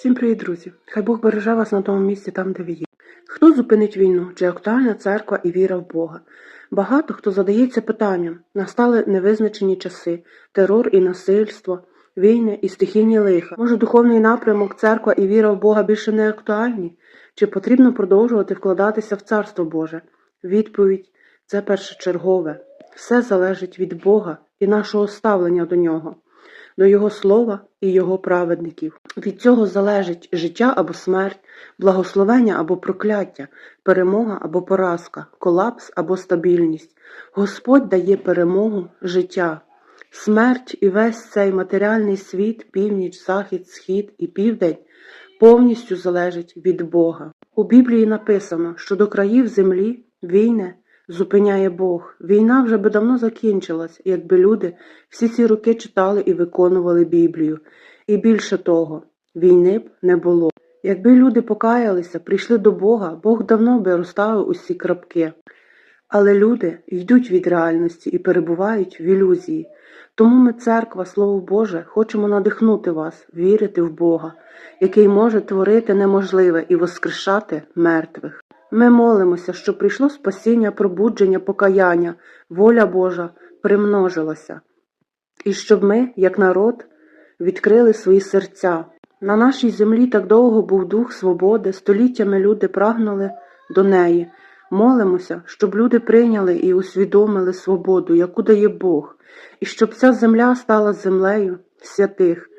Всім привіт, друзі! Хай Бог береже вас на тому місці, там, де ви є. Хто зупинить війну? Чи актуальна церква і віра в Бога? Багато хто задається питанням: настали невизначені часи, терор і насильство, війни і стихійні лиха. Може, духовний напрямок, церква і віра в Бога більше не актуальні? Чи потрібно продовжувати вкладатися в Царство Боже? Відповідь це першочергове. Все залежить від Бога і нашого ставлення до нього до Його слова і Його праведників. Від цього залежить життя або смерть, благословення або прокляття, перемога або поразка, колапс або стабільність. Господь дає перемогу, життя. Смерть і весь цей матеріальний світ, північ, захід, схід і південь повністю залежить від Бога. У Біблії написано, що до країв землі війни зупиняє Бог. Війна вже би давно закінчилась, якби люди всі ці роки читали і виконували Біблію. І більше того, війни б не було. Якби люди покаялися, прийшли до Бога, Бог давно би розставив усі крапки. Але люди йдуть від реальності і перебувають в ілюзії. Тому ми, церква, Слово Боже, хочемо надихнути вас, вірити в Бога, який може творити неможливе і воскрешати мертвих. Ми молимося, щоб прийшло спасіння, пробудження, покаяння, воля Божа примножилася, і щоб ми, як народ, відкрили свої серця. На нашій землі так довго був дух свободи, століттями люди прагнули до неї. Молимося, щоб люди прийняли і усвідомили свободу, яку дає Бог, і щоб ця земля стала землею святих,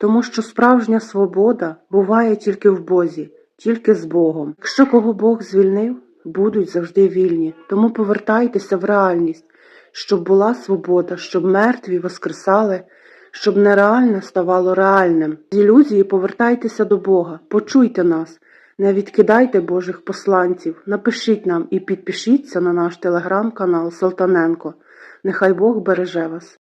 тому що справжня свобода буває тільки в Бозі, тільки з Богом. Якщо кого Бог звільнив, будуть завжди вільні. Тому повертайтеся в реальність, щоб була свобода, щоб мертві воскресали, щоб нереальне ставало реальним. З ілюзії повертайтеся до Бога, почуйте нас. Не відкидайте Божих посланців, напишіть нам і підпишіться на наш телеграм-канал Салтаненко. Нехай Бог береже вас.